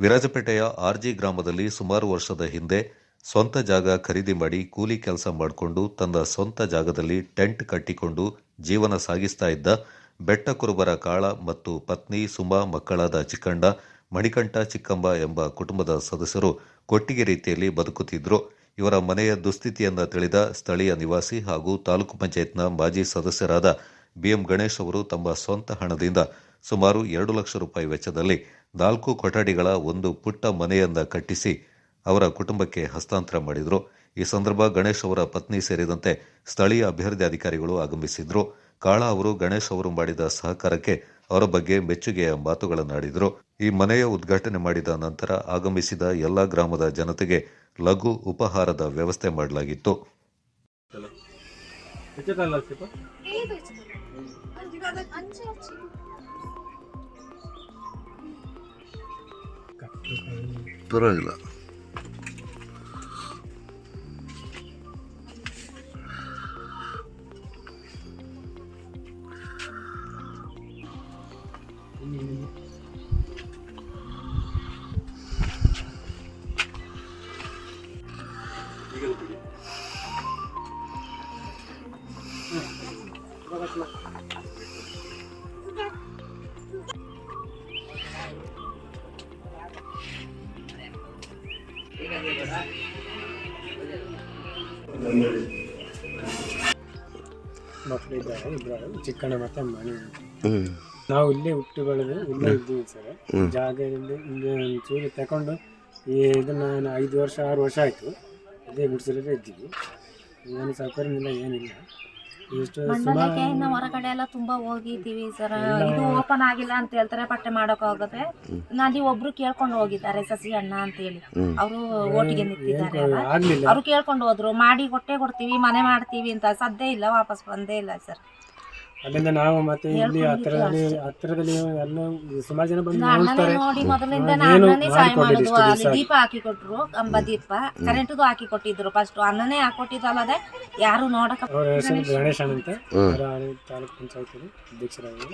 ವಿರಾಜಪೇಟೆಯ ಆರ್ಜಿ ಗ್ರಾಮದಲ್ಲಿ ಸುಮಾರು ವರ್ಷದ ಹಿಂದೆ ಸ್ವಂತ ಜಾಗ ಖರೀದಿ ಮಾಡಿ ಕೂಲಿ ಕೆಲಸ ಮಾಡಿಕೊಂಡು ತನ್ನ ಸ್ವಂತ ಜಾಗದಲ್ಲಿ ಟೆಂಟ್ ಕಟ್ಟಿಕೊಂಡು ಜೀವನ ಸಾಗಿಸ್ತಾ ಇದ್ದ ಬೆಟ್ಟ ಕುರುಬರ ಕಾಳ ಮತ್ತು ಪತ್ನಿ ಸುಮಾ ಮಕ್ಕಳಾದ ಚಿಕ್ಕಂಡ ಮಣಿಕಂಠ ಚಿಕ್ಕಂಬ ಎಂಬ ಕುಟುಂಬದ ಸದಸ್ಯರು ಕೊಟ್ಟಿಗೆ ರೀತಿಯಲ್ಲಿ ಬದುಕುತ್ತಿದ್ದರು ಇವರ ಮನೆಯ ದುಸ್ಥಿತಿಯನ್ನು ತಿಳಿದ ಸ್ಥಳೀಯ ನಿವಾಸಿ ಹಾಗೂ ತಾಲೂಕು ಪಂಚಾಯತ್ನ ಮಾಜಿ ಸದಸ್ಯರಾದ ಬಿಎಂ ಗಣೇಶ್ ಅವರು ತಮ್ಮ ಸ್ವಂತ ಹಣದಿಂದ ಸುಮಾರು ಎರಡು ಲಕ್ಷ ರೂಪಾಯಿ ವೆಚ್ಚದಲ್ಲಿ ನಾಲ್ಕು ಕೊಠಡಿಗಳ ಒಂದು ಪುಟ್ಟ ಮನೆಯನ್ನ ಕಟ್ಟಿಸಿ ಅವರ ಕುಟುಂಬಕ್ಕೆ ಹಸ್ತಾಂತರ ಮಾಡಿದರು ಈ ಸಂದರ್ಭ ಗಣೇಶ್ ಅವರ ಪತ್ನಿ ಸೇರಿದಂತೆ ಸ್ಥಳೀಯ ಅಭಿವೃದ್ಧಿ ಅಧಿಕಾರಿಗಳು ಆಗಮಿಸಿದ್ರು ಕಾಳ ಅವರು ಗಣೇಶ್ ಅವರು ಮಾಡಿದ ಸಹಕಾರಕ್ಕೆ ಅವರ ಬಗ್ಗೆ ಮೆಚ್ಚುಗೆಯ ಮಾತುಗಳನ್ನಾಡಿದರು ಈ ಮನೆಯ ಉದ್ಘಾಟನೆ ಮಾಡಿದ ನಂತರ ಆಗಮಿಸಿದ ಎಲ್ಲ ಗ್ರಾಮದ ಜನತೆಗೆ ಲಘು ಉಪಹಾರದ ವ್ಯವಸ್ಥೆ ಮಾಡಲಾಗಿತ್ತು правильно. ಮಕ್ಕಳಿದ್ದಾರೆ ಇಬ್ಬರು ಚಿಕ್ಕಣ್ಣ ಮತ್ತೆ ಮಣಿ ನಾವು ಇಲ್ಲೇ ಹುಟ್ಟು ಬೆಳೆದು ಇಲ್ಲೇ ಇದ್ದೀವಿ ಸರ್. ಜಾಗ ಇಲ್ಲಿ ಚೂರು ತಗೊಂಡು ಈ ಇದನ್ನ ನಾನು ಐದು ವರ್ಷ ಆರು ವರ್ಷ ಆಯಿತು. ಅದೇ ಬಿಡಿಸಿರೋದೇ ಇದ್ದೀವಿ. ಏನು ಸೌಕರ್ಯಮಿಲ್ಲ ಏನಿಲ್ಲ. ಹೊರಗಡೆ ಎಲ್ಲ ತುಂಬಾ ಹೋಗಿದ್ದೀವಿ ಸರ್. ಇದು ಓಪನ್ ಆಗಿಲ್ಲ ಅಂತ ಹೇಳ್ತಾರೆ ಪಟ್ಟೆ ಮಾಡಕ್ ಹೋಗುತ್ತೆ ನಾದಿ ಒಬ್ರು ಕೇಳ್ಕೊಂಡು ಹೋಗಿದ್ದಾರೆ ಸಸಿ ಅಣ್ಣ ಅಂತ ಹೇಳಿ. ಅವರು ಓಟಿಗೆ ನಿಂತಿದ್ದಾರೆ ಅವ್ರು ಕೇಳ್ಕೊಂಡು ಹೋದ್ರು ಮಾಡಿ ಕೊಟ್ಟೆ ಕೊಡ್ತೀವಿ ಮನೆ ಮಾಡ್ತೀವಿ ಅಂತ. ಸದ್ದೇ ಇಲ್ಲ ವಾಪಸ್ ಬಂದೇ ಇಲ್ಲ ಸರ್. ಅಲ್ಲಿಂದ ನಾವು ಮತ್ತೆ ಇಲ್ಲಿ ಹತ್ತಿರದಲ್ಲಿ ಹತ್ತಿರದಲ್ಲಿ ಎಲ್ಲ ಸುಮಾರು ಜನ ಬಂದು ನೋಡ್ತಾರೆ. ನೋಡಿ ಮೊದಲಿಂದ ಏನು ಅಣ್ಣನೇ ಸಹಾಯ ಮಾಡ್ಕೊಡ್ಲಿಲ್ಲ ಮಾಡುದು. ಅಲ್ಲಿ ದೀಪ ಹಾಕಿ ಕೊಟ್ರು ಕಂಬ ದೀಪ ಕರೆಂಟ್ದು ಹಾಕಿ ಕೊಟ್ಟಿದ್ರು ಫಸ್ಟ್ ಅನ್ನನೇ ಹಾಕೊಟ್ಟಿದ್ದಲ್ಲದೆ ಯಾರು ನೋಡಕ ಅವ್ರ ಹೆಸರು ಗಣೇಶನ್ ಅಂತ. ಅವರ ತಾಲೂಕು ಪಂಚಾಯತ್ ಅಧ್ಯಕ್ಷರಾಗಿ.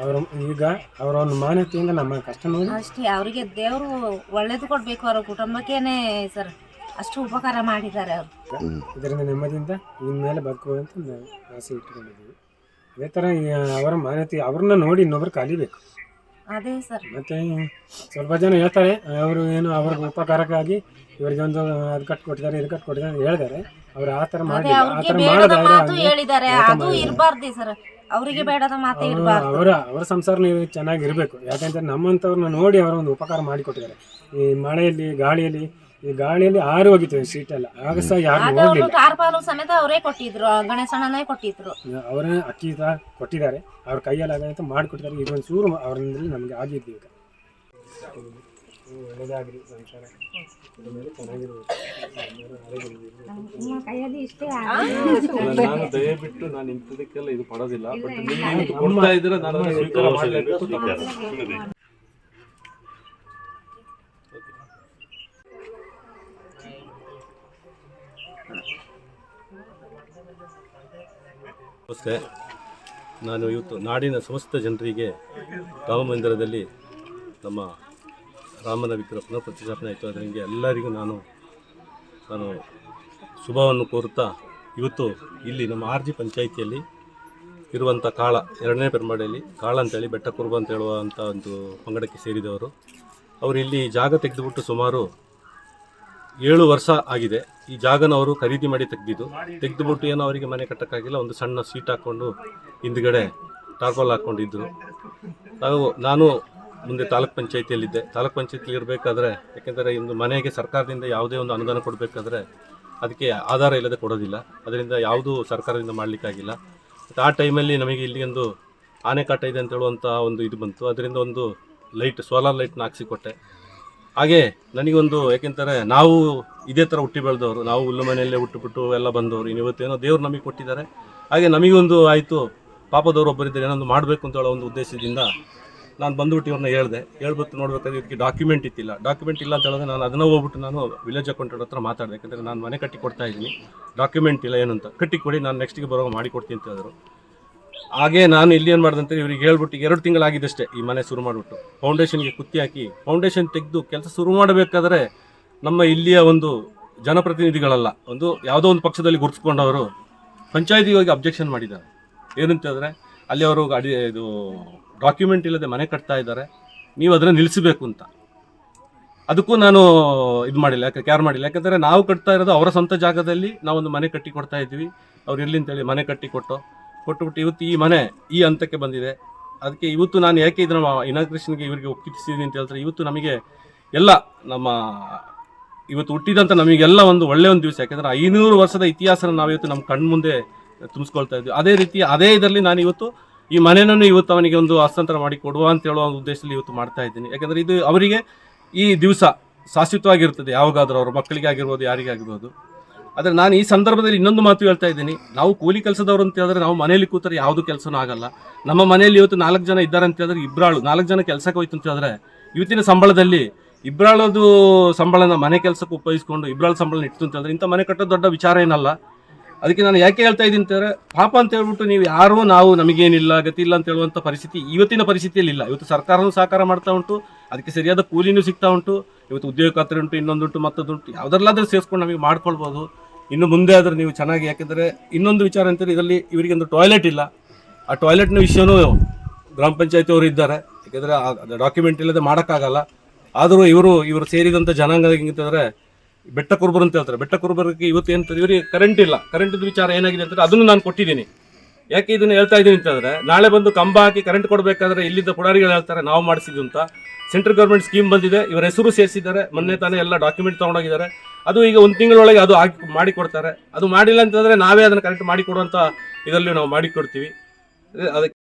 ಅವರು ಈಗ ಅವರ ಒಂದು ಮಾನ್ಯತೆಯಿಂದ ನಮ್ಮ ಕಷ್ಟ ನೋಡಿ. ಅಷ್ಟೇ ಅವರಿಗೆ ದೇವರು ಒಳ್ಳೇದು ಕೊಡ್ಬೇಕು ಅವರ ಕುಟುಂಬಕ್ಕೇನೆ ಸರ್. ಅಷ್ಟು ಉಪಕಾರ ಮಾಡಿದ್ದಾರೆ ಅವರು. ಇದರಿಂದ ನೆಮ್ಮದಿಯಿಂದ ಇನ್ಮೇಲೆ ನಾವು ಆಸೆ ಇಟ್ಟುಕೊಂಡಿದ್ದೀವಿ. ಅದೇ ಥರ ಅವರ ಮಾನ್ಯತೆ ಅವ್ರನ್ನ ನೋಡಿ ಇನ್ನೊಬ್ರು ಕಲಿಬೇಕು. ಅದೇ ಸರ್. ಮತ್ತೆ ಸ್ವಲ್ಪ ಜನ ಹೇಳ್ತಾರೆ ಅವರು ಏನು ಅವ್ರ ಉಪಕಾರಕ್ಕಾಗಿ ಇವರಿಗೆ ಒಂದು ಅದು ಕಟ್ ಕೊಟ್ಟಿದ್ದಾರೆ ಇದು ಕಟ್ ಕೊಟ್ಟಿದ್ದಾರೆ ಅಂತ ಹೇಳಿದ್ದಾರೆ ಅವ್ರು ಆ ಥರ ಮಾಡಿಲ್ಲ ಆ ಥರ ಬೇಡದ ಮಾಡೋದಾದ್ರೆ ಮಾತು ಹೇಳಿದ್ದಾರೆ. ಅದು. ಇರಬಾರ್ದು ಸರ್. ಅವರಿಗೆ ಬೇಡದ ಮಾತು ಅವರು ಇರಬಾರ್ದು. ಅವರ ಅವರ ಸಂಸಾರ ನೀವು ಚೆನ್ನಾಗಿರ್ಬೇಕು. ಯಾಕಂದ್ರೆ ನಮ್ಮಂಥವ್ರನ್ನ ನೋಡಿ ಅವರು ಒಂದು ಉಪಕಾರ ಮಾಡಿಕೊಟ್ಟಿದ್ದಾರೆ. ಈ ಮಳೆಯಲ್ಲಿ ಗಾಳಿಯಲ್ಲಿ ಈ ಗಾಳಿಯಲ್ಲಿ ಆರು ಹೋಗಿತ್ತು ಸೀಟ್ ಎಲ್ಲ ಆಗ ಸಹ ಯಾರು ಆಗ ಸಮೇತ ಅವರೇ ಕೊಟ್ಟಿದ್ರು ಗಣೇಶಣ್ಣನೇ ಕೊಟ್ಟಿದ್ರು. ಅವರೇ ಅಕ್ಕಿ ಕೊಟ್ಟಿದ್ದಾರೆ. ಅವ್ರ ಕೈಯಲ್ಲಿ ಆಗಂತ ಮಾಡಿಕೊಟ್ಟಿದ್ದಾರೆ. ಇದೊಂದು ಚೂರು ಅವರಿಂದ ನಮಗೆ ಆಗಿದ್ದು ಈಗ. ಸಂಸಾರ. ನಾನು ದಯವಿಟ್ಟು ನಾನು ಇಂಥದಕ್ಕೆಲ್ಲ ಇದು ಪಡೋದಿಲ್ಲ ಬಟ್ ನೀವು ಕೊಡ್ತಾ ಇದ್ರೆ ನಾನು ಸ್ವೀಕಾರ ಮಾಡಲೇಬೇಕು. ನಮಸ್ತೆ ನಾನು ಇವತ್ತು ನಾಡಿನ ಸಮಸ್ತ ಜನರಿಗೆ ರಾಮ ಮಂದಿರದಲ್ಲಿ ನಮ್ಮ ರಾಮನ ವಿಗ್ರಹ ಪುನಃ ಪ್ರತಿಷ್ಠಾಪನೆ ಆಯಿತು. ಅದರಿಂದ ಎಲ್ಲರಿಗೂ ನಾನು ನಾನು ಶುಭವನ್ನು ಕೋರುತ್ತಾ ಇವತ್ತು ಇಲ್ಲಿ ನಮ್ಮ ಆರ್ ಜಿ ಪಂಚಾಯಿತಿಯಲ್ಲಿ ಇರುವಂಥ ಕಾಳ, ಎರಡನೇ ಪೆರ್ಮಾಡಿಯಲ್ಲಿ ಕಾಳ ಅಂತೇಳಿ ಬೆಟ್ಟ ಕುರುಬ ಅಂತ ಹೇಳುವಂಥ ಒಂದು ಪಂಗಡಕ್ಕೆ ಸೇರಿದವರು. ಅವರು ಇಲ್ಲಿ ಜಾಗ ತೆಗೆದುಬಿಟ್ಟು ಸುಮಾರು ಏಳು ವರ್ಷ ಆಗಿದೆ. ಈ ಜಾಗನ ಅವರು ಖರೀದಿ ಮಾಡಿ ತೆಗೆದಿದ್ದು. ತೆಗೆದುಬಿಟ್ಟು ಏನೋ ಅವರಿಗೆ ಮನೆ ಕಟ್ಟಕ್ಕಾಗಿಲ್ಲ. ಒಂದು ಸಣ್ಣ ಸೀಟ್ ಹಾಕ್ಕೊಂಡು ಹಿಂದ್ಗಡೆ ಟಾರ್ಪಲ್ ಹಾಕ್ಕೊಂಡಿದ್ರು ನಾವು, ನಾನು ಮುಂದೆ ತಾಲೂಕ್ ಪಂಚಾಯತಿಯಲ್ಲಿದ್ದೆ. ತಾಲೂಕ್ ಪಂಚಾಯತಿಲಿ ಇರಬೇಕಾದ್ರೆ, ಯಾಕೆಂದರೆ ಒಂದು ಮನೆಗೆ ಸರ್ಕಾರದಿಂದ ಯಾವುದೇ ಒಂದು ಅನುದಾನ ಕೊಡಬೇಕಾದ್ರೆ ಅದಕ್ಕೆ ಆಧಾರ ಇಲ್ಲದೆ ಕೊಡೋದಿಲ್ಲ. ಅದರಿಂದ ಯಾವುದೂ ಸರ್ಕಾರದಿಂದ ಮಾಡಲಿಕ್ಕಾಗಿಲ್ಲ. ಮತ್ತು ಆ ಟೈಮಲ್ಲಿ ನಮಗೆ ಇಲ್ಲಿ ಒಂದು ಆನೆಕಾಟ ಇದೆ ಅಂತ ಹೇಳುವಂಥ ಒಂದು ಇದು ಬಂತು. ಅದರಿಂದ ಒಂದು ಲೈಟ್, ಸೋಲಾರ್ ಲೈಟ್ನ ಹಾಕ್ಸಿಕೊಟ್ಟೆ. ಹಾಗೆ ನನಗೊಂದು ಯಾಕೆಂತಾರೆ ನಾವು ಇದೇ ಥರ ಹುಟ್ಟಿ ಬೆಳೆದವರು, ನಾವು ಹುಲ್ಲು ಮನೆಯಲ್ಲೇ ಹುಟ್ಟುಬಿಟ್ಟು ಎಲ್ಲ ಬಂದವರು ಇವತ್ತೇನೋ ದೇವ್ರು ನಮಗೆ ಕೊಟ್ಟಿದ್ದಾರೆ. ಹಾಗೆ ನಮಗೊಂದು ಆಯಿತು, ಪಾಪದವರು ಒಬ್ಬರಿದ್ದಾರೆ, ಏನೊಂದು ಮಾಡಬೇಕು ಅಂತ ಹೇಳೋ ಒಂದು ಉದ್ದೇಶದಿಂದ ನಾನು ಬಂದುಬಿಟ್ಟು ಇವ್ರನ್ನ ಹೇಳಿದೆ. ಹೇಳ್ಬಿಟ್ಟು ನೋಡ್ಬೇಕಾದ್ರೆ ಇದಕ್ಕೆ ಡಾಕ್ಯುಮೆಂಟ್ ಇತ್ತಿಲ್ಲ ಡಾಕ್ಯುಮೆಂಟ್ ಇಲ್ಲ ಅಂತ ಹೇಳಿದ್ರೆ ನಾನು ಅದನ್ನ ಹೋಗ್ಬಿಟ್ಟು ನಾನು ವಿಲೇಜ್ ಅಕೌಂಟೆಂಟ್ ಹತ್ರ ಮಾತಾಡಿದೆ. ಯಾಕಂದರೆ ನಾನು ಮನೆ ಕಟ್ಟಿ ಕೊಡ್ತಾ ಇದ್ದೀನಿ. ಡಾಕ್ಯುಮೆಂಟ್ ಇಲ್ಲ ಏನಂತ ಕಟ್ಟಿ ಕೊಡಿ ನಾನು ನೆಕ್ಸ್ಟಿಗೆ ಬರೋ ಮಾಡಿ ಕೊಡ್ತೀನಿ ಅಂತ ಹೇಳಿದ್ರು. ಹಾಗೆ ನಾನು ಇಲ್ಲಿ ಏನು ಮಾಡಿದಂತೆ ಇವ್ರಿಗೆ ಹೇಳ್ಬಿಟ್ಟು ಎರಡು ತಿಂಗಳಾಗಿದ್ದಷ್ಟೇ ಈ ಮನೆ ಶುರು ಮಾಡಿಬಿಟ್ಟು. ಫೌಂಡೇಶನ್ಗೆ ಕುತ್ತಿ ಹಾಕಿ ಫೌಂಡೇಶನ್ ತೆಗೆದು ಕೆಲಸ ಶುರು ಮಾಡಬೇಕಾದ್ರೆ ನಮ್ಮ ಇಲ್ಲಿಯ ಒಂದು ಜನಪ್ರತಿನಿಧಿಗಳಲ್ಲ, ಒಂದು ಯಾವುದೋ ಒಂದು ಪಕ್ಷದಲ್ಲಿ ಗುರುತಿಸ್ಕೊಂಡವರು ಪಂಚಾಯತಿಗೆ ಹೋಗಿ ಅಬ್ಜೆಕ್ಷನ್ ಮಾಡಿದ್ದಾರೆ. ಏನಂತ ಹೇಳಿದ್ರೆ, ಅಲ್ಲಿ ಅವರು ಅಡಿ ಇದು ಡಾಕ್ಯುಮೆಂಟ್ ಇಲ್ಲದೆ ಮನೆ ಕಟ್ತಾ ಇದ್ದಾರೆ, ನೀವು ಅದನ್ನು ನಿಲ್ಲಿಸಬೇಕು ಅಂತ. ಅದಕ್ಕೂ ನಾನು ಇದು ಮಾಡಿಲ್ಲ, ಯಾಕೆ ಕ್ಯಾರ್ ಮಾಡಿಲ್ಲ. ಯಾಕಂದರೆ ನಾವು ಕಟ್ತಾ ಇರೋದು ಅವರ ಸ್ವಂತ ಜಾಗದಲ್ಲಿ ನಾವೊಂದು ಮನೆ ಕಟ್ಟಿ ಕೊಡ್ತಾ ಇದ್ವಿ ಅವ್ರು ಎಲ್ಲಿ ಅಂತೇಳಿ ಮನೆ ಕಟ್ಟಿ ಕೊಟ್ಟು ಕೊಟ್ಟುಬಿಟ್ಟು ಇವತ್ತು ಈ ಮನೆ ಈ ಹಂತಕ್ಕೆ ಬಂದಿದೆ. ಅದಕ್ಕೆ ಇವತ್ತು ನಾನು ಯಾಕೆ ಇದನ್ನು ಇನಾಗ್ರೇಷನ್ಗೆ ಇವರಿಗೆ ಒಪ್ಪಿಸಿದ್ದೀನಿ ಅಂತ ಹೇಳ್ತಾರೆ. ಇವತ್ತು ನಮಗೆ ಎಲ್ಲ ನಮ್ಮ ಇವತ್ತು ಹುಟ್ಟಿದಂಥ ನಮಗೆಲ್ಲ ಒಂದು ಒಳ್ಳೆಯ ಒಂದು ದಿವಸ. ಯಾಕಂದರೆ ಐನೂರು ವರ್ಷದ ಇತಿಹಾಸನ ನಾವು ಇವತ್ತು ನಮ್ಮ ಕಣ್ಮುಂದೆ ತುಂಬಿಸ್ಕೊಳ್ತಾ ಇದ್ವಿ ಅದೇ ರೀತಿ ಅದೇ ಇದರಲ್ಲಿ ನಾನು ಇವತ್ತು ಈ ಮನೆಯನ್ನು ಇವತ್ತು ಅವನಿಗೆ ಒಂದು ಹಸ್ತಾಂತರ ಮಾಡಿ ಕೊಡುವ ಅಂತ ಹೇಳುವ ಒಂದು ಉದ್ದೇಶದಲ್ಲಿ ಇವತ್ತು ಮಾಡ್ತಾ ಇದ್ದೀನಿ. ಯಾಕಂದರೆ ಇದು ಅವರಿಗೆ ಈ ದಿವಸ ಶಾಶ್ವತವಾಗಿರ್ತದೆ ಯಾವಾಗಾದರೂ ಅವ್ರ ಮಕ್ಕಳಿಗೆ ಆಗಿರ್ಬೋದು ಯಾರಿಗೆ ಆಗಿರ್ಬೋದು ಆದರೆ ನಾನು ಈ ಸಂದರ್ಭದಲ್ಲಿ ಇನ್ನೊಂದು ಮಾತು ಹೇಳ್ತಾ ಇದ್ದೀನಿ. ನಾವು ಕೂಲಿ ಕೆಲಸದವರು ಅಂತ ಹೇಳಿದ್ರೆ ನಾವು ಮನೆಯಲ್ಲಿ ಕೂತರೆ ಯಾವುದು ಕೆಲಸನೂ ಆಗಲ್ಲ. ನಮ್ಮ ಮನೆಯಲ್ಲಿ ಇವತ್ತು ನಾಲ್ಕು ಜನ ಇದ್ದಾರೆ ಅಂತ ಹೇಳಿದ್ರೆ ಇಬ್ಬರಾಳು ನಾಲ್ಕು ಜನ ಕೆಲಸಕ್ಕೆ ಹೋಯ್ತು ಅಂತ ಹೇಳಿದ್ರೆ ಇವತ್ತಿನ ಸಂಬಳದಲ್ಲಿ ಇಬ್ಬರಾಳದು ಸಂಬಳನ ಮನೆ ಕೆಲಸಕ್ಕೆ ಉಪಯೋಗಿಸ್ಕೊಂಡು ಇಬ್ಬರಾಳ ಸಂಬಳನ ಇಟ್ಟು ಅಂತ ಹೇಳಿದ್ರೆ ಇಂಥ ಮನೆ ಕಟ್ಟೋದು ದೊಡ್ಡ ವಿಚಾರ ಏನಲ್ಲ. ಅದಕ್ಕೆ ನಾನು ಯಾಕೆ ಹೇಳ್ತಾ ಇದ್ದೀನಿ ಅಂತಂದ್ರೆ ಪಾಪ ಅಂತ ಹೇಳ್ಬಿಟ್ಟು ನೀವು ಯಾರೂ ನಾವು ನಮಗೇನಿಲ್ಲ ಗತಿ ಇಲ್ಲ ಅಂತ ಹೇಳುವಂಥ ಪರಿಸ್ಥಿತಿ ಇವತ್ತಿನ ಪರಿಸ್ಥಿತಿಯಲ್ಲಿ ಇಲ್ಲ. ಇವತ್ತು ಸರ್ಕಾರನೂ ಸಹಕಾರ ಮಾಡ್ತಾ ಉಂಟು, ಅದಕ್ಕೆ ಸರಿಯಾದ ಕೂಲಿನೂ ಸಿಗ್ತಾ ಉಂಟು, ಇವತ್ತು ಉದ್ಯೋಗ ಖಾತ್ರಿ ಉಂಟು, ಇನ್ನೊಂದುಂಟು, ಮತ್ತೊಂದುಂಟು, ಯಾವುದರಲ್ಲಾದ್ರೂ ಸೇರಿಸ್ಕೊಂಡು ನಮಗೆ ಮಾಡ್ಕೊಳ್ಬೋದು. ಇನ್ನು ಮುಂದೆ ಆದರೆ ನೀವು ಚೆನ್ನಾಗಿ, ಯಾಕೆಂದರೆ ಇನ್ನೊಂದು ವಿಚಾರ ಅಂತೇಳಿ ಇದರಲ್ಲಿ ಇವರಿಗೆ ಒಂದು ಟಾಯ್ಲೆಟ್ ಇಲ್ಲ. ಆ ಟಾಯ್ಲೆಟ್ನ ವಿಷಯನೂ ಗ್ರಾಮ ಪಂಚಾಯತಿ ಅವರು ಇದ್ದಾರೆ. ಯಾಕೆಂದರೆ ಡಾಕ್ಯುಮೆಂಟ್ ಇಲ್ಲದೆ ಮಾಡೋಕ್ಕಾಗಲ್ಲ. ಆದರೂ ಇವರು ಇವರು ಸೇರಿದಂಥ ಜನಾಂಗ ಹೆಂಗಿಂತಂದ್ರೆ ಬೆಟ್ಟ ಕುರುಬರು ಅಂತ ಹೇಳ್ತಾರೆ. ಬೆಟ್ಟ ಕುರುಬರಿಗೆ ಇವತ್ತು ಏನು ಇವರಿಗೆ ಕರೆಂಟ್ ಇಲ್ಲ. ಕರೆಂಟ್ ವಿಚಾರ ಏನಾಗಿದೆ ಅಂತಂದರೆ ಅದನ್ನು ನಾನು ಕೊಟ್ಟಿದ್ದೀನಿ. ಯಾಕೆ ಇದನ್ನು ಹೇಳ್ತಾ ಇದ್ದೀನಿ ಅಂತಂದರೆ ನಾಳೆ ಬಂದು ಕಂಬ ಹಾಕಿ ಕರೆಂಟ್ ಕೊಡಬೇಕಾದ್ರೆ ಇಲ್ಲಿದ್ದ ಪುಡಾರಿಗಳು ಹೇಳ್ತಾರೆ, ನಾವು ಮಾಡಿಸಿದ್ದು ಅಂತ. ಸೆಂಟ್ರಲ್ ಗೌರ್ಮೆಂಟ್ ಸ್ಕೀಮ್ ಬಂದಿದೆ. ಇವರ ಹೆಸರು ಸೇರಿಸಿದ್ದಾರೆ. ಮೊನ್ನೆ ತಾನೇ ಎಲ್ಲ ಡಾಕ್ಯುಮೆಂಟ್ ತೊಗೊಂಡೋಗಿದ್ದಾರೆ. ಅದು ಈಗ ಒಂದು ತಿಂಗಳೊಳಗೆ ಅದು ಹಾಕಿ ಮಾಡಿ ಕೊಡ್ತಾರೆ ಅದು ಮಾಡಿಲ್ಲ ಅಂತಂದರೆ ನಾವೇ ಅದನ್ನು ಕರೆಕ್ಟ್ ಮಾಡಿ ಕೊಡುವಂಥ ಇದರಲ್ಲಿ ನಾವು ಮಾಡಿ ಕೊಡ್ತೀವಿ ಅದಕ್ಕೆ